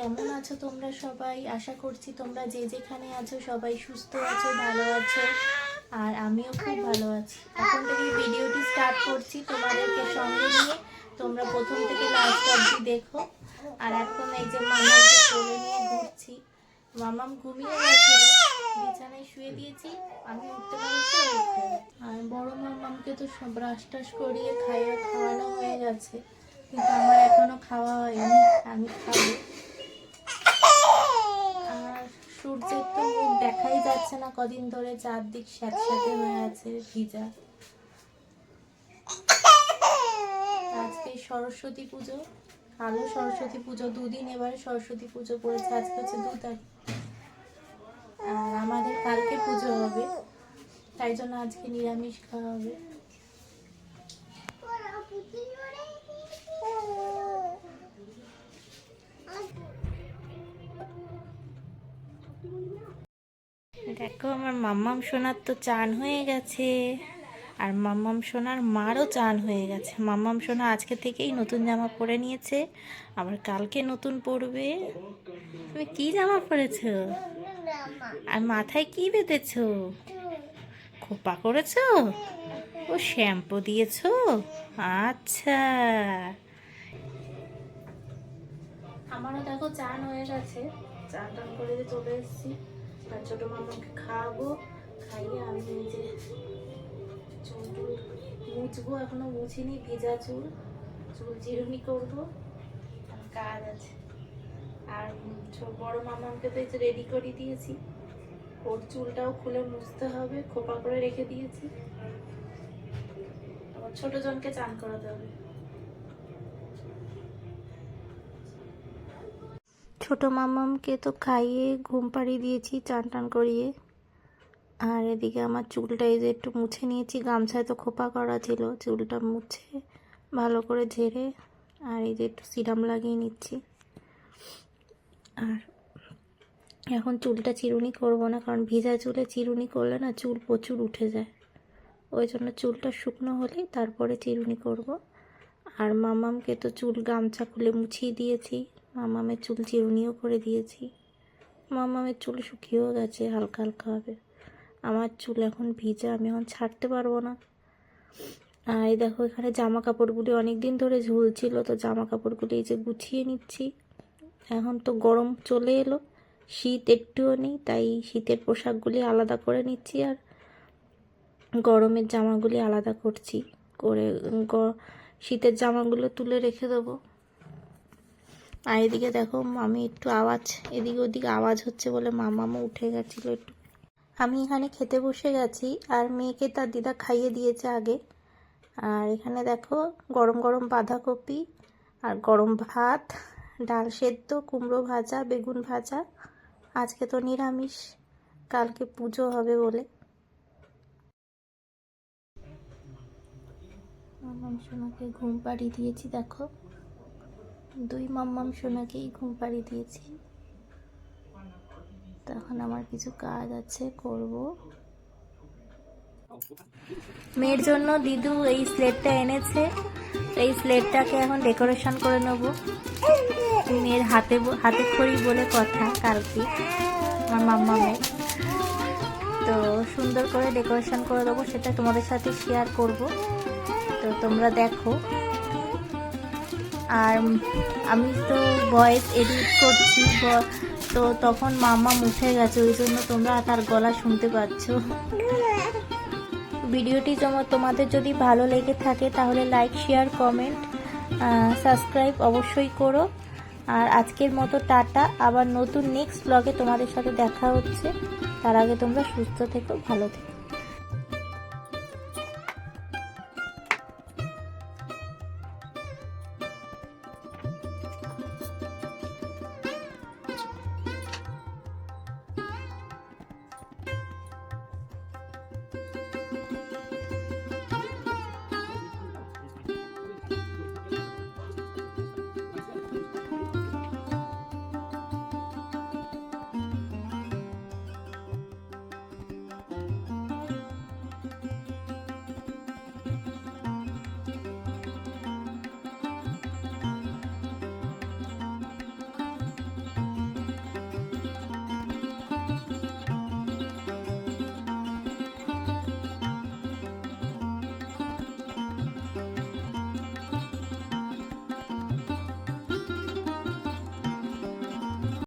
কেমন আছো তোমরা সবাই? আশা করছি তোমরা যে যেখানে আছো সবাই সুস্থ আছো, ভালো আছো, আর আমিও খুব ভালো আছি। এখন থেকে ভিডিওটি স্টার্ট করছি তোমাদেরকে সঙ্গে নিয়ে। তোমরা প্রথম থেকে লাস্ট অবধি দেখো। আর এখন এই যে মামাকে কোলে নিয়ে ঘুরছি। মামাম ঘুমিয়ে গেছিল বিছানায় শুয়ে দিয়েছি। আমি উঠতে গেছে। আর বড় মামামকে তো সব ব্রাশ টাশ করিয়ে খাইয়ে খাওয়ানো হয়ে গেছে। কিন্তু আমার এখনও খাওয়া হয়নি। আমি খাব। সূর্যের তো দেখাই যাচ্ছে না, কদিন ধরে চারদিক স্যাঁতস্যাঁতে হয়ে আছে ভিজা। আজকে সরস্বতী পুজো কালো সরস্বতী পুজো, দুদিন এবারে সরস্বতী পুজো পড়েছে, আজকে হচ্ছে দু তারিখ। আর আমাদের কালকে পুজো হবে, তাই জন্য আজকে নিরামিষ খাওয়া হবে। দেখো, আমার মাম্মাম সোনার তো চান হয়ে গেছে। আর মাম্মাম সোনার মারও চান হয়ে গেছে। মাম্মাম সোনা আজকে থেকেই নতুন জামা পরে নিয়েছে, আবার কালকে নতুন পরবে। তুমি কি জামা পরেছো? আর মাথায় কি বেঁধেছো? খোপা করেছ? ও শ্যাম্পু দিয়েছ? আচ্ছা। আমারও দেখো চান হয়ে গেছে। চান টান করে চলে এসেছি। আর ছোটো মামাকে খাওয়াবো, খাইয়ে আমি নিজে চুল টুল মুছবো, এখনও মুছিনি, ভেজা চুল। চুল চিরুনি করব কাজ আছে। আর বড় মামাকে তো এই যে রেডি করে দিয়েছি। ওর চুলটাও খুলে মুছতে হবে, খোপা করে রেখে দিয়েছি। আবার ছোট জনকে চান করাতে হবে। মামামকে তো খাইয়ে ঘুম পাড়িয়ে দিয়েছি চান টান করিয়ে। আর এদিকে আমার চুলটা এই যে একটু মুছে নিয়েছি, গামছায় তো খোপা করা ছিল, চুলটা মুছে ভালো করে ঝেড়ে আর এই যে একটু সিরাম লাগিয়ে নিচ্ছি। আর এখন চুলটা চিরুনি করব না, কারণ ভিজা চুলে চিরুনি করলে না চুল প্রচুর উঠে যায়। ওই জন্য চুলটা শুকনো হলেই তারপরে চিরুনি করব। আর মামামকে তো চুল গামছা খুলে মুছিয়ে দিয়েছি মামামের চুল চিরুনিও করে দিয়েছি। মামামের চুল শুকিয়েও গেছে, হালকা হালকা হবে। আমার চুল এখন ভিজা, আমি এখন ছাড়তে পারব না। আর এই দেখো, এখানে জামা কাপড়গুলি অনেক দিন ধরে ঝুলছিল, তো জামা কাপড়গুলি এই যে গুছিয়ে নিচ্ছি। এখন তো গরম চলে এলো, শীত একটুও নেই, তাই শীতের পোশাকগুলি আলাদা করে নিচ্ছি আর গরমের জামাগুলি আলাদা করছি। করে শীতের জামাগুলো তুলে রেখে দেবো। আর এদিকে দেখো আমি একটু আওয়াজ, এদিকে ওদিকে আওয়াজ হচ্ছে বলে মামামও উঠে গেছিল একটু। আমি এখানে খেতে বসে গেছি, আর মেয়েকে তার দিদা খাইয়ে দিয়েছে আগে। আর এখানে দেখো, গরম গরম বাঁধাকপি, আর গরম ভাত, ডাল সেদ্ধ, কুমড়ো ভাজা, বেগুন ভাজা, আজকে তো নিরামিষ, কালকে পুজো হবে বলে। ঘুম পাড়িয়ে দিয়েছি, দেখো। দুই মাম্মাম সোনাকেই ঘুম পাড়িয়ে দিয়েছি। তখন আমার কিছু কাজ আছে, করব। মেয়ের জন্য দিদু এই স্লেটটা এনেছে। এই স্লেটটাকে এখন ডেকোরেশন করে নেব। মেয়ের হাতে হাতে খড়ি বলে কথা কালকে, আমার মাম্মা মেয়ে তো সুন্দর করে ডেকোরেশন করে দেবো, সেটা তোমাদের সাথে শেয়ার করব। তো তোমরা দেখো। আর আমি তো ভয়েস এডিট করছি তো তখন মামা মুখে গেছে, ওই জন্য তোমরা তার গলা শুনতে পাচ্ছ। ভিডিওটি তোমাদের যদি ভালো লেগে থাকে, তাহলে লাইক শেয়ার কমেন্ট সাবস্ক্রাইব অবশ্যই করো। আর আজকের মতো টাটা, আবার নতুন নেক্সট ব্লগে তোমাদের সাথে দেখা হচ্ছে। তার আগে তোমরা সুস্থ থেকো, ভালো থেকো।